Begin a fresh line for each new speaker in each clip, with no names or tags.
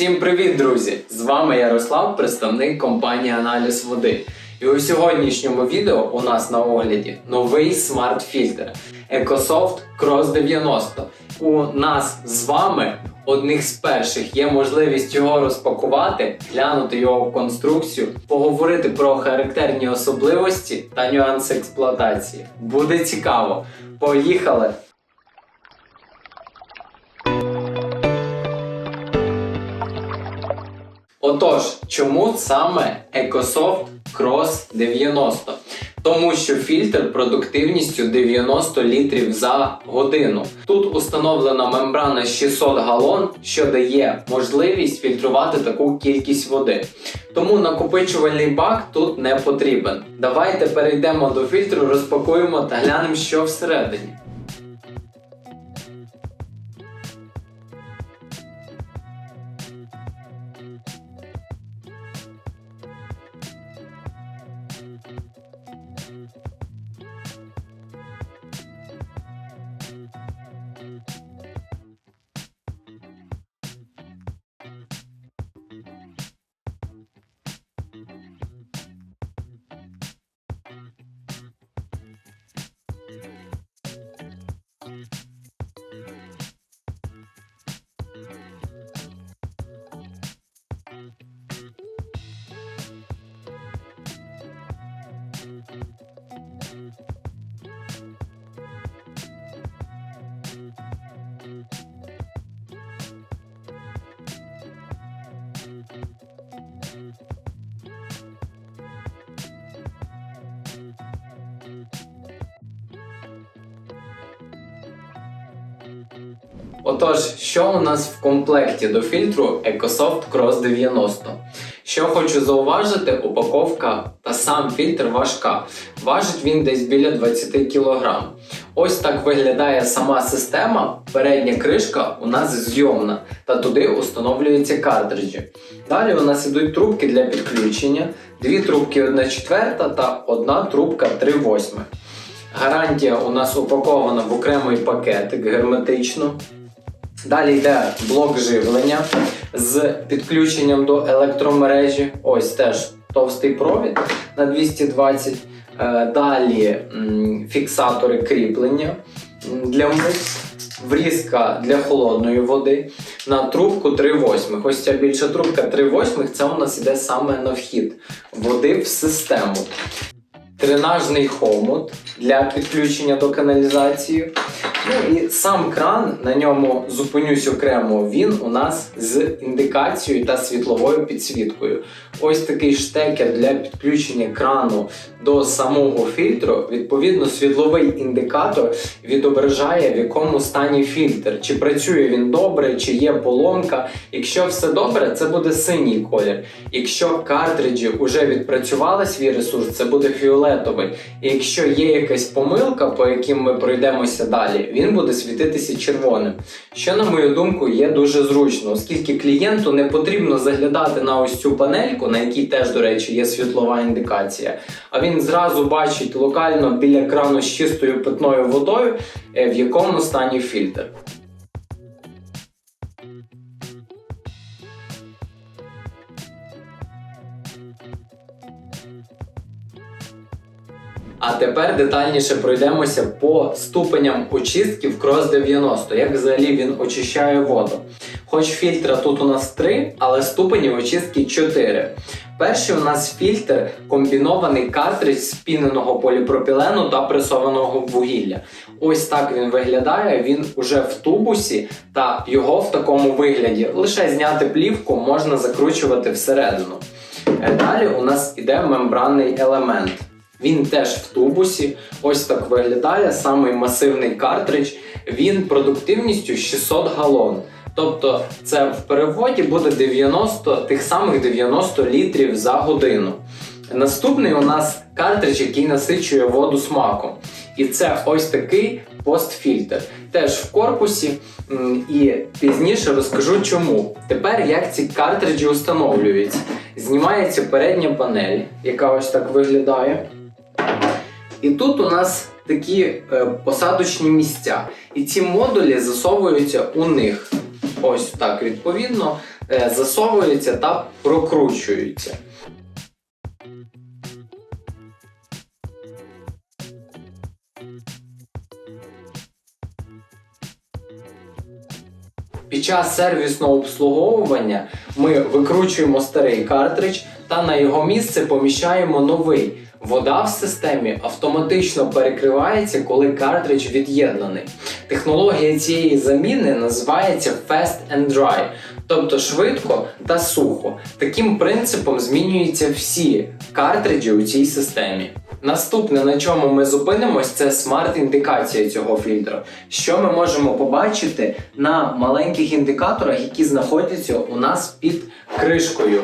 Всім привіт, друзі! З вами Ярослав, представник компанії Аналіз води. І у сьогоднішньому відео у нас на огляді новий смарт-фільтр EcoSoft Cross 90. У нас з вами одних з перших є можливість його розпакувати, глянути його конструкцію, поговорити про характерні особливості та нюанси експлуатації. Буде цікаво. Поїхали! Отож, чому саме EcoSoft Cross 90? Тому що фільтр продуктивністю 90 літрів за годину. Тут установлена мембрана 600 галон, що дає можливість фільтрувати таку кількість води. Тому накопичувальний бак тут не потрібен. Давайте перейдемо до фільтру, розпакуємо та глянемо, що всередині. Отож, що у нас в комплекті до фільтру EcoSoft Cross 90? Що хочу зауважити, упаковка та сам фільтр важка. Важить він десь біля 20 кг. Ось так виглядає сама система. Передня кришка у нас зйомна, та туди установлюються картриджі. Далі у нас ідуть трубки для підключення, дві трубки 1 четверта та одна трубка 3 восьмих. Гарантія у нас упакована в окремий пакетик герметично. Далі йде блок живлення з підключенням до електромережі. Ось теж товстий провід на 220. Е, Далі фіксатори кріплення для мис, врізка для холодної води на трубку 3 восьмих. Ось ця більша трубка 3 восьмих це у нас іде саме на вхід води в систему. Тренажний хомут для підключення до каналізації. Ну і сам кран, на ньому зупинюсь окремо, він у нас з індикацією та світловою підсвіткою. Ось такий штекер для підключення крану до самого фільтру. Відповідно, світловий індикатор відображає, в якому стані фільтр, чи працює він добре, чи є поломка. Якщо все добре, це буде синій колір. Якщо картриджі вже відпрацювали свій ресурс, це буде фіолетовий. І якщо є якась помилка, по яким ми пройдемося далі, він буде світитися червоним. Що, на мою думку, є дуже зручно, оскільки клієнту не потрібно заглядати на ось цю панельку, на якій теж, до речі, є світлова індикація. А він зразу бачить локально біля крану з чистою питною водою, е, в якому стані фільтр. А тепер детальніше пройдемося по ступеням очистки в Cross 90, як взагалі він очищає воду. Хоч фільтра тут у нас 3, але ступені очистки 4. Перший у нас фільтр комбінований картридж з поліпропілену та пресованого вугілля. Ось так він виглядає. Він уже в тубусі, та його в такому вигляді лише зняти плівку можна закручувати всередину. Е, Далі у нас іде мембранний елемент. Він теж в тубусі. Ось так виглядає самий масивний картридж. Він продуктивністю 600 галон. Тобто це в переводі буде 90, тих самих 90 літрів за годину. Наступний у нас картридж, який насичує воду смаком. І це ось такий постфільтр. Теж в корпусі. І пізніше розкажу чому. Тепер як ці картриджі встановлюються. Знімається передня панель, яка ось так виглядає. І тут у нас такі е, посадочні місця. І ці модулі засовуються у них. Ось так, відповідно. е, засовуються та прокручуються. Під час сервісного обслуговування ми викручуємо старий картридж та на його місце поміщаємо новий. Вода в системі автоматично перекривається, коли картридж від'єднаний. Технологія цієї заміни називається Fast and Dry, тобто швидко та сухо. Таким принципом змінюються всі картриджі у цій системі. Наступне, на чому ми зупинимось, це смарт-індикація цього фільтру. Що ми можемо побачити на маленьких індикаторах, які знаходяться у нас під кришкою,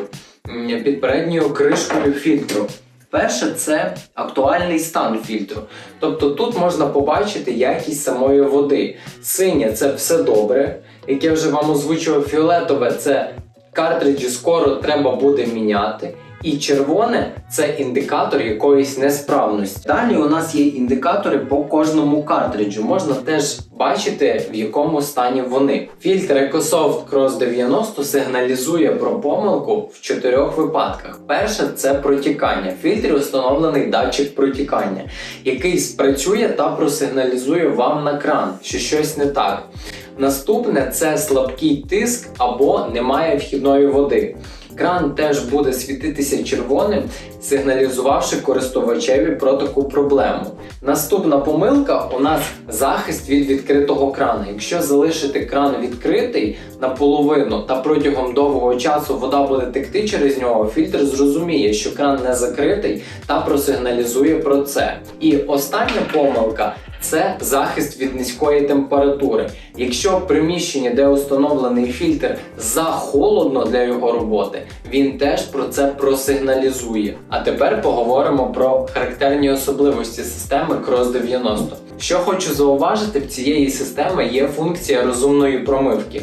під передньою кришкою фільтру. Перше, це актуальний стан фільтру. Тобто тут можна побачити якість самої води. Синє це все добре. Як я вже вам озвучував, фіолетове це картриджі скоро треба буде міняти. І червоне це індикатор якоїсь несправності. Далі у нас є індикатори по кожному картриджу. Можна теж бачити, в якому стані вони. Фільтр EcoSoft Cross 90 сигналізує про помилку в чотирьох випадках. Перше це протікання. В фільтрі встановлений датчик протікання, який спрацює та просигналізує вам на кран, що щось не так. Наступне це слабкий тиск або немає вхідної води. Кран теж буде світитися червоним, сигналізувавши користувачеві про таку проблему. Наступна помилка у нас захист від відкритого крана. Якщо залишити кран відкритий наполовину та протягом довгого часу вода буде текти через нього, фільтр зрозуміє, що кран не закритий та просигналізує про це. І остання помилка це захист від низької температури. Якщо в приміщенні, де установлений фільтр, захолодно для його роботи, він теж про це просигналізує. А тепер поговоримо про характерні особливості системи Cross 90. Що хочу зауважити, в цієї системи є функція розумної промивки.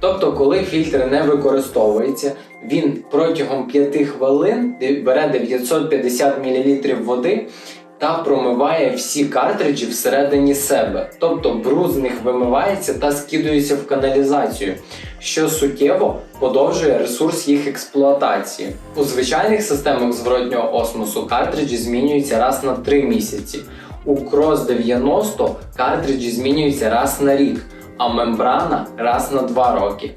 Тобто, коли фільтр не використовується, він протягом 5 хвилин бере 950 мл води та промиває всі картриджі всередині себе. Тобто бруд з них вимивається та скидується в каналізацію, що суттєво подовжує ресурс їх експлуатації. У звичайних системах зворотнього осмосу картриджі змінюються раз на 3 місяці. У Cross 90 картриджі змінюються раз на рік, а мембрана раз на 2 роки.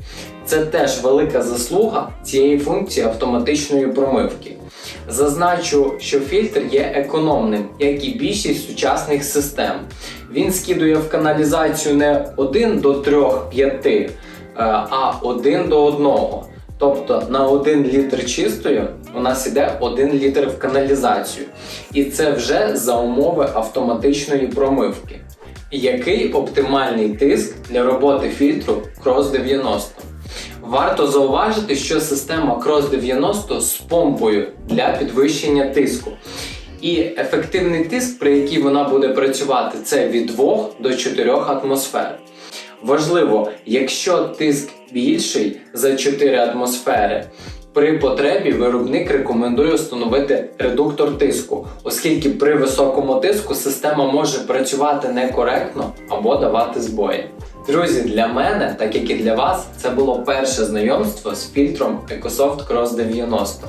Це теж велика заслуга цієї функції автоматичної промивки. Зазначу, що фільтр є економним, як і більшість сучасних систем. Він скидує в каналізацію не 1 до 3-5, а 1 до 1. Тобто на 1 літр чистої у нас іде 1 літр в каналізацію. І це вже за умови автоматичної промивки. Який оптимальний тиск для роботи фільтру Cross 90? Варто зауважити, що система Cross 90 з помпою для підвищення тиску. І ефективний тиск, при який вона буде працювати, це від 2 до 4 атмосфер. Важливо, якщо тиск більший за 4 атмосфери, при потребі виробник рекомендує встановити редуктор тиску, оскільки при високому тиску система може працювати некоректно або давати збої. Друзі, для мене, так як і для вас, це було перше знайомство з фільтром EcoSoft Cross 90.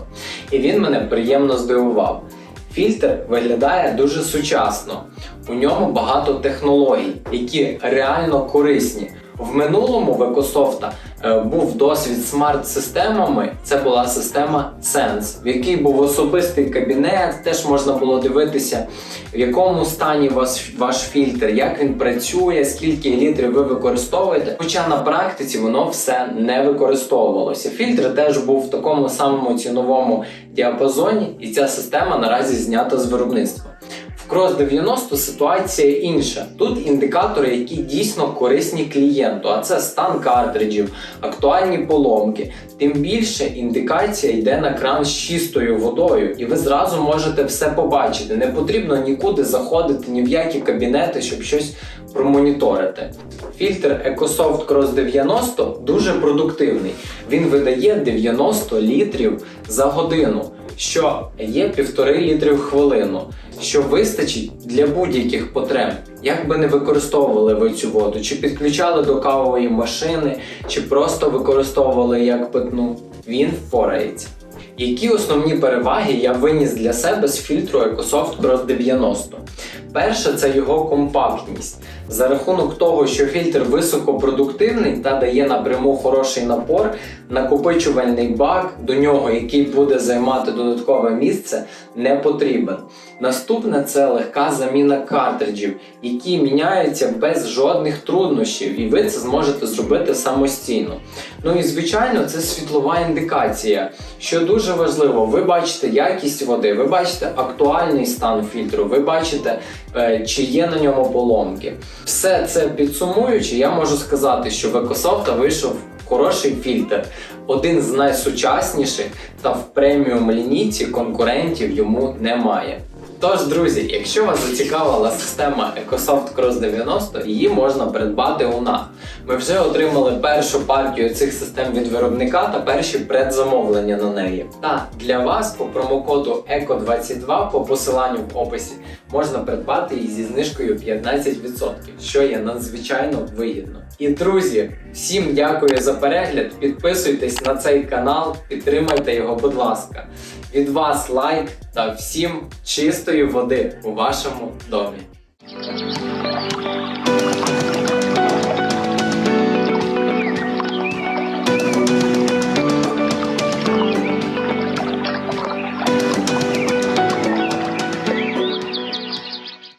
І він мене приємно здивував. Фільтр виглядає дуже сучасно. У ньому багато технологій, які реально корисні. В минулому в EcoSoft е, був досвід смарт-системами. Це була система Sense, в якій був особистий кабінет, теж можна було дивитися, в якому стані ваш, ваш фільтр, як він працює, скільки літрів ви використовуєте. Хоча на практиці воно все не використовувалося. Фільтр теж був в такому самому ціновому діапазоні, і ця система наразі знята з виробництва. Cross 90 ситуація інша. Тут індикатори, які дійсно корисні клієнту, а це стан картриджів, актуальні поломки. Тим більше індикація йде на кран з чистою водою, і ви зразу можете все побачити. Не потрібно нікуди заходити, ні в які кабінети, щоб щось промоніторити. Фільтр EcoSoft Cross 90 дуже продуктивний. Він видає 90 літрів за годину що є півтори літри в хвилину, що вистачить для будь-яких потреб. Як би не використовували ви цю воду, чи підключали до кавової машини, чи просто використовували як питну, він впорається. Які основні переваги я виніс для себе з фільтру EcoSoft Cross 90? Перше, це його компактність. За рахунок того, що фільтр високопродуктивний та дає напряму хороший напор, накопичувальний бак до нього, який буде займати додаткове місце, не потрібен. Наступне це легка заміна картриджів, які міняються без жодних труднощів, і ви це зможете зробити самостійно. Ну і звичайно, це світлова індикація, що дуже важливо. Ви бачите якість води, ви бачите актуальний стан фільтру, ви бачите, е, чи є на ньому поломки. Все це підсумуючи, я можу сказати, що в EcoSoft вийшов хороший фільтр, один з найсучасніших, та в преміум лінійці конкурентів йому немає. Тож, друзі, якщо вас зацікавила система EcoSoft Cross 90, її можна придбати у нас. Ми вже отримали першу партію цих систем від виробника та перші предзамовлення на неї. Та для вас по промокоду ECO22 по посиланню в описі можна придбати її зі знижкою 15%, що є надзвичайно вигідно. І друзі, всім дякую за перегляд. Підписуйтесь на цей канал, підтримайте його, будь ласка. Від вас лайк та всім чистої води у вашому домі.